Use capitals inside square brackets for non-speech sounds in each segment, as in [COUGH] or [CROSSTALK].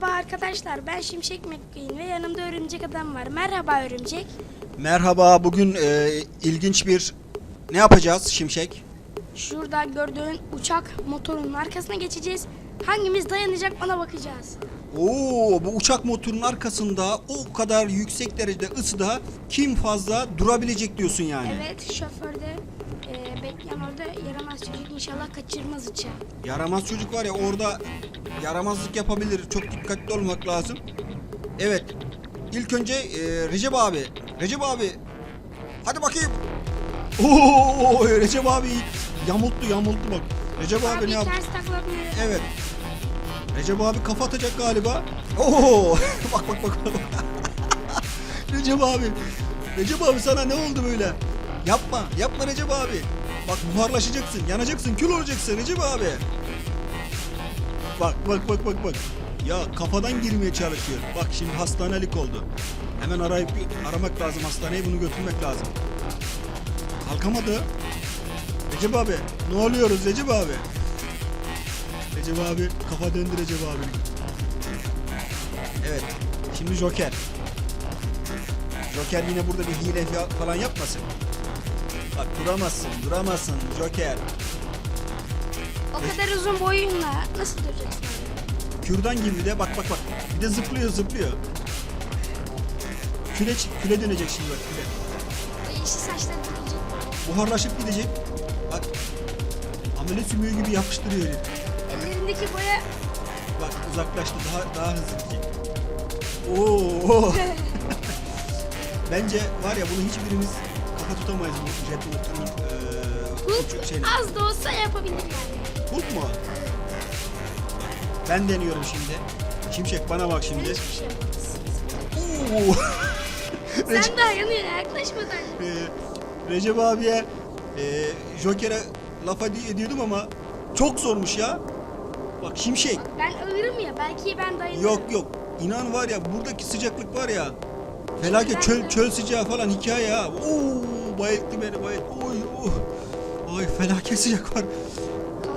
Merhaba arkadaşlar ben Şimşek McQueen ve yanımda örümcek adam var. Merhaba örümcek. Merhaba, bugün e, ilginç bir ne yapacağız Şimşek? Şurada gördüğün uçak motorunun arkasına geçeceğiz. Hangimiz dayanacak ona bakacağız. Oo, bu uçak motorunun arkasında o kadar yüksek derecede ısıda kim fazla durabilecek diyorsun yani. Evet şoförde e, bekleyen orada yaramaz çocuk inşallah kaçırmaz uçağı. Yaramaz çocuk var ya orada yaramazlık yapabilir. Çok dikkatli olmak lazım. Evet. İlk önce e, Recep abi. Recep abi. Hadi bakayım. Oo, Recep abi yamulttu yamulttu bak. Recep abi, Abi ne yaptı? ters taklatmıyor. Evet. Recep abi kafa atacak galiba. Oo! [LAUGHS] bak bak bak. bak. [LAUGHS] Recep abi. Recep abi sana ne oldu böyle? Yapma. Yapma Recep abi. Bak buharlaşacaksın. Yanacaksın. Kül olacaksın Recep abi. Bak bak bak bak bak. Ya kafadan girmeye çalışıyor. Bak şimdi hastanelik oldu. Hemen arayıp aramak lazım hastaneyi bunu götürmek lazım. Kalkamadı. Recep abi ne oluyoruz Recep abi? Recep abi kafa döndü Recep abi. Evet. Şimdi Joker. Joker yine burada bir hile fa- falan yapmasın. Bak duramazsın, duramazsın Joker. O kadar uzun boyunla nasıl duracaksın? Kürdan gibi de bak bak bak. Bir de zıplıyor zıplıyor. Küle, küle dönecek şimdi bak küle. Yeşil saçları duracak. Buharlaşıp gidecek. Bak. Amele sümüğü gibi yapıştırıyor herif. Ellerindeki boya Bak uzaklaştı daha daha hızlı gidecek. Oo. [LAUGHS] Bence var ya bunu hiçbirimiz kafa tutamayız bu jet motorun Hulk şeyini. az da olsa yapabilir yani. Hulk mu? Ben deniyorum şimdi. Şimşek bana bak Ben şimdi. hiçbir şey yapamazsın. Oo. Recep, Sen daha yanına yaklaşmadan. eee, Recep abiye eee Joker'e laf edi- ediyordum ama çok zormuş ya. Bak Şimşek. Ben ağırım ya belki ben dayanırım. Yok yok. İnan var ya buradaki sıcaklık var ya. Felaket çöl çöl sıcağı falan hikaye ha. Oo bayılttı beni bayılttı. Oy oh. Ay felaket sıcak var.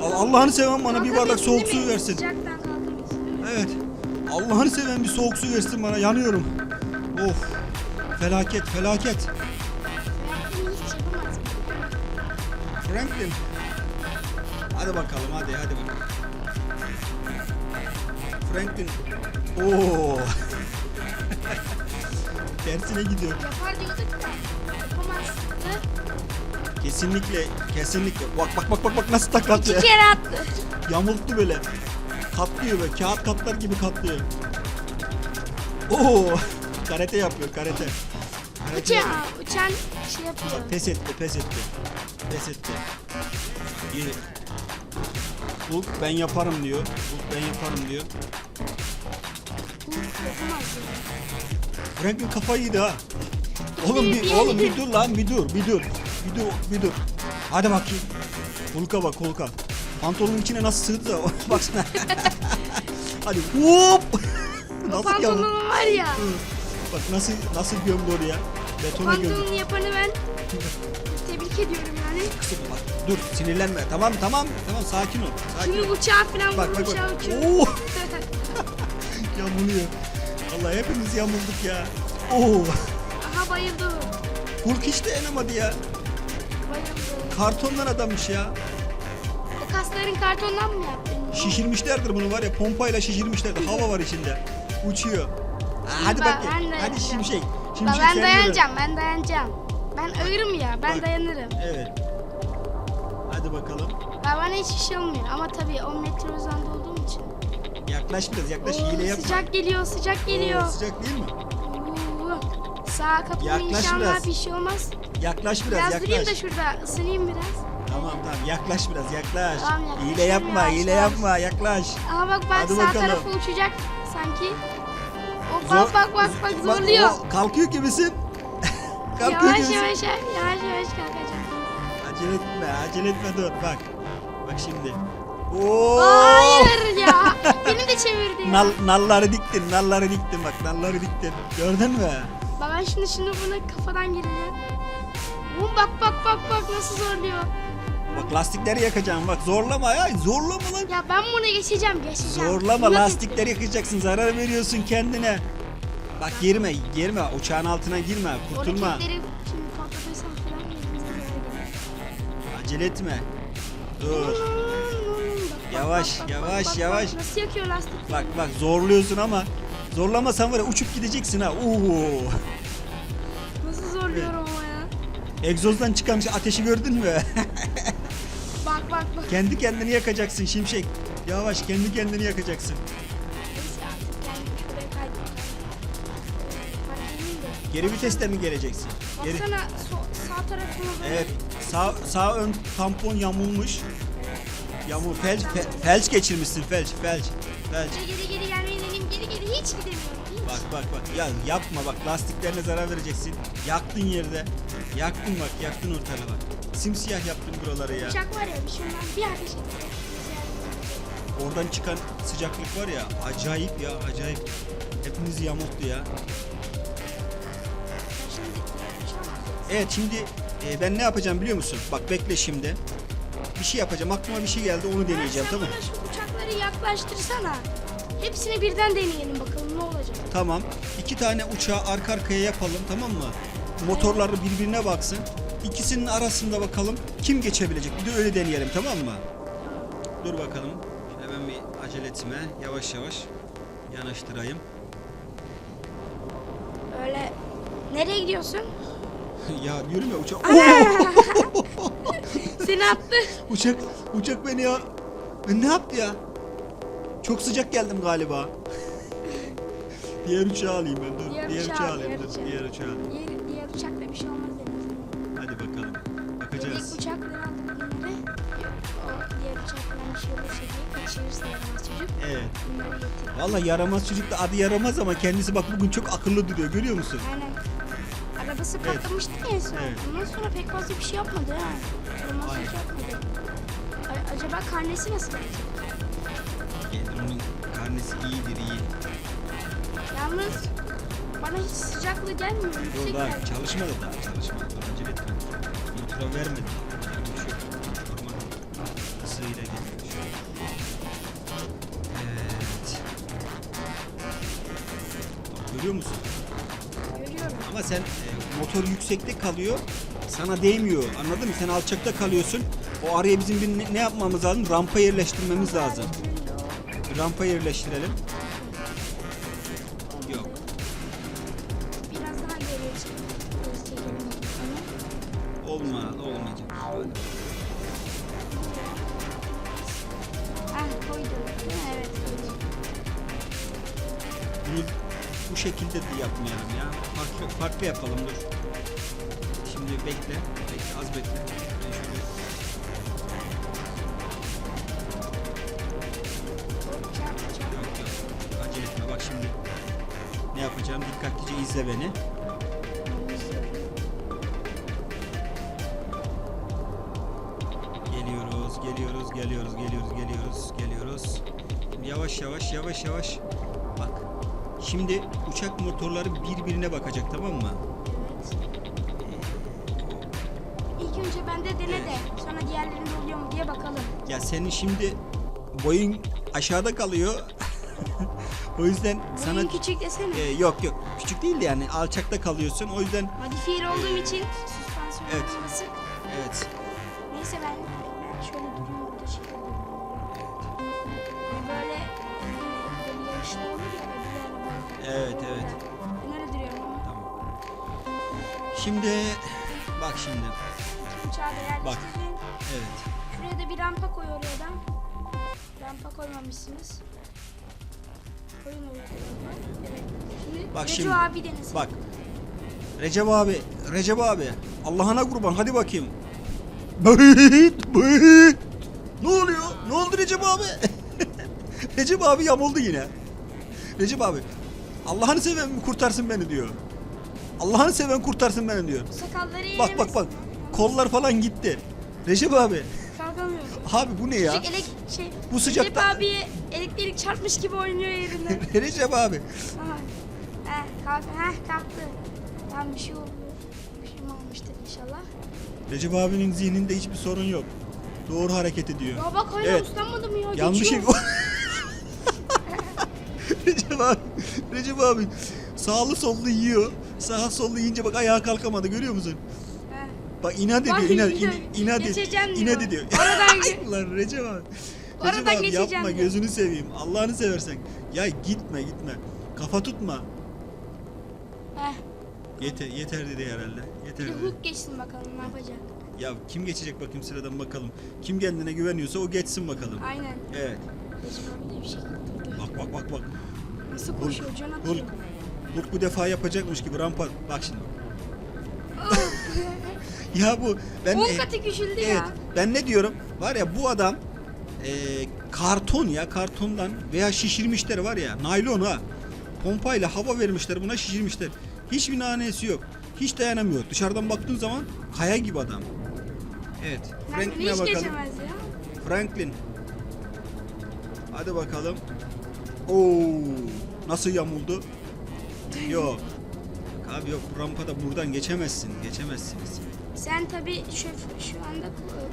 Al- Allah'ını seven bana bir bardak soğuk su versin. Evet. Allah'ını seven bir soğuk su versin bana. Yanıyorum. Of. Felaket felaket. Franklin. Hadi bakalım hadi hadi bakalım. Franklin. Oo. [LAUGHS] Tersine gidiyor. Yapar diyorduk da yapamazdı. Kesinlikle, kesinlikle. Bak bak bak bak bak nasıl taklatıyor. İki kere attı. Yamulttu böyle. Katlıyor böyle. Kağıt katlar gibi katlıyor. Oo! Karate yapıyor, karate. Karate Uçan, yapıyor. uçan şey yapıyor. Pes etti, pes etti. Pes etti. İyi. Hulk ben yaparım diyor. Hulk ben yaparım diyor. Franklin kafayı yedi ha. Oğlum Bir- bir, oğlum bir- dur lan bir dur bir dur. Bir dur bir dur. Hadi bakayım. Hulk'a bak Hulk'a. Pantolonun içine nasıl sığdı da [LAUGHS] baksana. [LAUGHS] Hadi hop. [LAUGHS] Nasıl yavrum? pantolonun var ya. Bak nasıl nasıl gömdü oraya. Betona gömdü. pantolonun yapanı ben ediyorum yani. Kısık bak. Dur sinirlenme. Tamam tamam. Tamam sakin ol. Sakin Şimdi ol. uçağı falan Bak bak bak. Oo. [LAUGHS] Yamuluyor. Allah hepimiz yamulduk ya. Oo. Aha bayıldı. Hulk hiç dayanamadı ya. Bayıldı. Kartondan adammış ya. O kasların kartondan mı yaptın? Şişirmişlerdir bunu var ya pompayla şişirmişlerdir. Hava var içinde. Uçuyor. Aa, hadi bak. Hadi şimşek. Şimşek ben dayanacağım, ben dayanacağım. Ben ağırım ya, ben Bak. dayanırım. Evet. Hadi bakalım. Ya bana hiçbir şey olmuyor ama tabii 10 metre uzanda olduğum için. Yaklaş biraz yaklaş. Oo, Hile yapma. sıcak geliyor, sıcak Oo, geliyor. sıcak değil mi? Oo. Sağ kapımı Yaklaş inşallah biraz. bir şey olmaz. Yaklaş biraz, Biraz, yaklaş. durayım da şurada ısınayım biraz. Tamam tamam yaklaş biraz yaklaş. Tamam, yaklaşıyorum hile yapma yavaş hile yapma yaklaş. Ama bak bak Hadi sağ bakalım. tarafı uçacak sanki. Zor- bak bak bak bak Bak, zorluyor. o kalkıyor gibisin. Kalkıyor Yavaş gibisin. yavaş yavaş yavaş kalkacak. Acele etme acele etme dur bak. Bak şimdi. Oo! Hayır ya. [LAUGHS] Beni de çevirdi. Nal, nalları diktin, nalları diktin bak, nalları diktin. Gördün mü? Bak ben şimdi şimdi buna kafadan gireceğim. Oo, bak bak bak bak nasıl zorluyor. Bak lastikleri yakacağım bak zorlama ya zorlama lan. Ya ben bunu geçeceğim geçeceğim. Zorlama lastikleri yakacaksın zarar veriyorsun kendine. Bak girme girme uçağın altına girme kurtulma. Şimdi falan. Acele etme. Dur. Bak, Yavaş, bak, bak, yavaş, bak, bak, yavaş. Nasıl yakıyor lastik? Bak bak zorluyorsun ama zorlamasan var ya uçup gideceksin ha. Oo. Nasıl zorluyorum ama ya. Egzozdan çıkan şey ateşi gördün mü? Bak bak bak. kendi kendini yakacaksın şimşek. Yavaş kendi kendini yakacaksın. Geri viteste mi geleceksin? Geri. Baksana so- sağ tarafıma böyle. Evet. Sağ sağ ön tampon yamulmuş. Yamul felç fe- felç geçirmişsin felç felç. Felç. Geri geri geri gelmeyi deneyim. Geri geri hiç gidemiyorum. Hiç. Bak bak bak ya yapma bak lastiklerine zarar vereceksin. Yaktın yerde. Yaktın bak yaktın ortalığı bak. Simsiyah yaptın buraları ya. Uçak var ya bir şundan bir ateş etti. Oradan çıkan sıcaklık var ya acayip ya acayip. Hepinizi yamulttu ya. Evet şimdi e, ben ne yapacağım biliyor musun? Bak bekle şimdi. Bir şey yapacağım aklıma bir şey geldi onu deneyeceğim tamam mı? bana şu uçakları yaklaştırsana. Hepsini birden deneyelim bakalım ne olacak. Tamam. İki tane uçağı arka arkaya yapalım tamam mı? Motorları birbirine baksın. İkisinin arasında bakalım kim geçebilecek. Bir de öyle deneyelim tamam mı? Dur bakalım. Ben bir acele etme. Yavaş yavaş yanaştırayım. Öyle nereye gidiyorsun? [LAUGHS] ya diyorum ya uçak. [LAUGHS] Seni attı. uçak uçak beni ya. Ben ne yaptı ya? Çok sıcak geldim galiba. diğer uçağı alayım ben dur. Diğer uçağı uçağı al, alayım diğer dur. uçağı. Diğer uçağı alayım. Diğer, diğer uçakla bir şey olmaz dedim. Hadi bakalım. Bakacağız. İlk uçakla aldıklarında o diğer uçakla bir şey olursa diye kaçırırsa yaramaz çocuk. Evet. Bunları. Vallahi yaramaz çocuk da adı yaramaz ama kendisi bak bugün çok akıllı duruyor görüyor musun? Aynen. Arabası patlamıştı ya en son. Evet. Ondan sonra pek fazla bir şey yapmadı ha. Yaramazlık Aynen. yapmadı. A- acaba karnesi nasıl gelecek? Gelir onun karnesi iyidir iyi. Yalnız bana hiç sıcaklığı gelmiyor. Yüksek daha geldi. çalışmadı daha çalışmadı. Dur acele etme. Nitro vermedi. Şey yok. Normal ısıyla geliyor. Evet. Görüyor musun? Görüyorum. Ama sen e, motor yüksekte kalıyor. Sana değmiyor. Anladın mı? Sen alçakta kalıyorsun. O araya bizim bir ne, ne yapmamız lazım? Rampa yerleştirmemiz lazım. Rampa yerleştirelim. Yok. Biraz daha geriye çekelim. Olmaz, olmayacak. Ah koydum. Evet koydum. Bunu bu şekilde de yapmayalım ya. Farklı, farklı yapalım dur. Şimdi bekle. Bekle az bekle. Ne yapacağım? Dikkatlice izle beni. Geliyoruz, geliyoruz, geliyoruz, geliyoruz, geliyoruz, geliyoruz. Yavaş yavaş, yavaş yavaş. Bak. Şimdi uçak motorları birbirine bakacak tamam mı? Evet. İlk önce bende dene de sonra diğerlerinde oluyor mu diye bakalım. Ya senin şimdi boyun aşağıda kalıyor. [LAUGHS] o yüzden sana Boyun küçük desene. Ee, yok yok küçük değil de yani alçakta kalıyorsun. O yüzden Modifiyeli olduğum için süspansiyon Evet. olması. evet. Neyse ben, ben şöyle durayım burada şey. Böyle böyle yarışlar olur ya. Evet evet. Öyle duruyorum ama. Tamam. Şimdi bak şimdi. Uçağı da yerleştirdin. Evet. Şuraya da bir rampa koy oraya da. Rampa koymamışsınız. Koyun oraya. Evet. Şimdi Bak şimdi. abi denesin. Bak. Recep abi, Recep abi. Allah'ına kurban hadi bakayım. Bıyıt, bıyıt. Ne oluyor? Ne oldu Recep abi? [LAUGHS] Recep abi yamuldu yine. Recep abi. Allah'ını seven kurtarsın beni diyor. Allah'ını seven kurtarsın beni diyor. Sakalları Bak bak bak. Kollar falan gitti. Recep abi. Kalkamıyorum. Abi bu ne ya? Çocuk elek şey. Bu sıcakta- Recep abiye elektrik çarpmış gibi oynuyor yerinde. [LAUGHS] Recep abi. Heh, kalk, heh, kalktı. Tamam bir şey oldu. Bir şey mi olmuştur inşallah. Recep abinin zihninde hiçbir sorun yok. Doğru hareket ediyor. Ya bak hala Evet. ıslanmadı mı ya? Yanlış şey. [LAUGHS] Recep abi. [LAUGHS] Recep abi sağlı sollu yiyor. Sağa sollu yiyince bak ayağa kalkamadı görüyor musun? He. Bak inat ediyor, Bak, inat, in, inat, Geçeceğim ediyor. inat diyor. ediyor. Oradan [LAUGHS] ge- Lan Recep abi. Oradan Recep abi geçeceğim yapma diyor. gözünü seveyim. Allah'ını seversen. Ya gitme gitme. Kafa tutma. Heh. Yeter, yeter dedi herhalde. Bir Yeter de dedi. Hulk geçsin bakalım ne yapacak. Ya kim geçecek bakayım sıradan bakalım. Kim kendine güveniyorsa o geçsin bakalım. Aynen. Evet. Recep abi de bir şey. Bak bak bak bak. Nasıl koşuyor can atıyor. Hulk. Hulk bu defa yapacakmış gibi rampa. Bak şimdi. [LAUGHS] Ya bu ben Hulk e, atı küçüldü Evet. ya. Ben ne diyorum? Var ya bu adam e, karton ya kartondan veya şişirmişler var ya naylon ha. Pompayla hava vermişler buna şişirmişler. Hiçbir nanesi yok. Hiç dayanamıyor. Dışarıdan baktığın zaman kaya gibi adam. Evet. Franklin'e hiç bakalım. geçemez ya. Franklin. Hadi bakalım. Oo, nasıl yamuldu? Yok. Abi yok bu rampada buradan geçemezsin. Geçemezsiniz. Sen tabi şef şu anda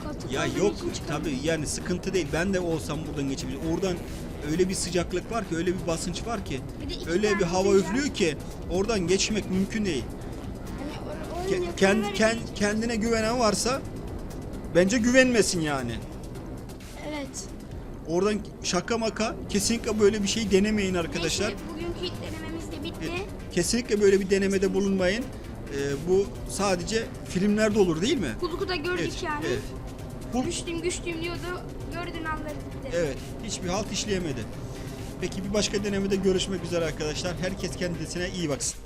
koltuk Ya yok tabi yani sıkıntı değil. Ben de olsam buradan geçebilirim. Oradan öyle bir sıcaklık var ki, öyle bir basınç var ki, Bir öyle bir hava olunca- üflüyor ki oradan geçmek mümkün değil. Ke- yakınları kend, kend, kendine güvenen varsa bence güvenmesin yani. Evet. Oradan şaka maka kesinlikle böyle bir şey denemeyin arkadaşlar. Neyse bugünkü ilk denememiz de bitti. Kesinlikle böyle bir denemede bulunmayın. Ee, bu sadece filmlerde olur değil mi? Hulk'u da gördük Evet, yani. evet. Hulk- Güçlüyüm güçlüyüm diyordu. Gördün anları gitti. Evet, hiçbir halt işleyemedi. Peki bir başka denemede görüşmek üzere arkadaşlar. Herkes kendisine iyi baksın.